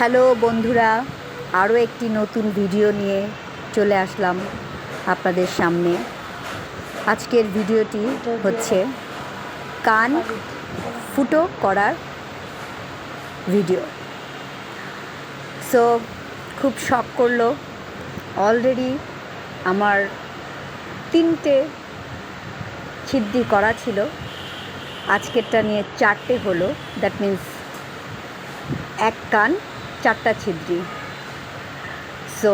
Hello বন্ধুরা, আরও একটি নতুন ভিডিও নিয়ে চলে আসলাম আপনাদের সামনে। আজকের ভিডিওটি হচ্ছে কান ফুটো করার ভিডিও। সো, খুব শখ করল। অলরেডি আমার তিনটে ছিদ্রি করা ছিল। আজকেরটা নিয়ে চারটে হলো। দ্যাট মিন্স এক কান চারটা ছিদ্রি। সো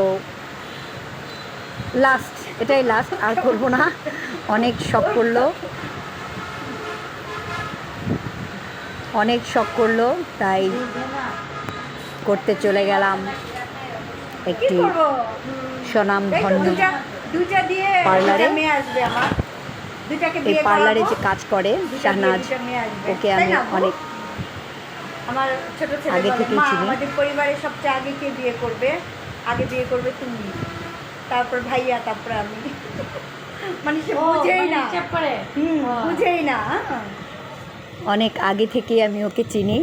লাস্ট এটাই লাস্ট আর করব না। অনেক শখ করল। অনেক শখ করল তাই করতে চলে গেলাম একটি স্বনাম ধন্য পার্লারে? এই পার্লারে যে কাজ করে শাহনাজ। ওকে আমি অনেক আমার ছোট ছেলে আগে বলে, থেকেই মা আমাদের পরিবারের সবচেয়ে আগে কে বিয়ে করবে? আগে বিয়ে করবে তুমি। তারপর ভাইয়া তারপর আমি। মানে সে বুঝেই না। হুম, বুঝেই না হ্যাঁ। অনেক আগে থেকেই আমি ওকে চিনি।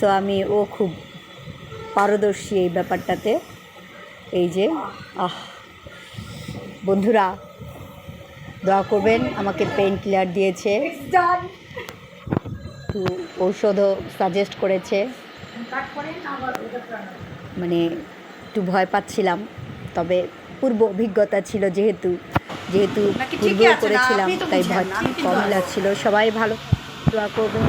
সো আমি ও খুব পারদর্শী এই ব্যাপারটাতে। এই যে আহ বন্ধুরা দোয়া করবেন আমাকে পেন ক্লিয়ার দিয়েছে। ঔষধও সাজেস্ট করেছে মানে একটু ভয় পাচ্ছিলাম তবে পূর্ব অভিজ্ঞতা ছিল যেহেতু যেহেতু করেছিলাম তাই ভয় কম। লাগছিল সবাই ভালো দোয়া করবেন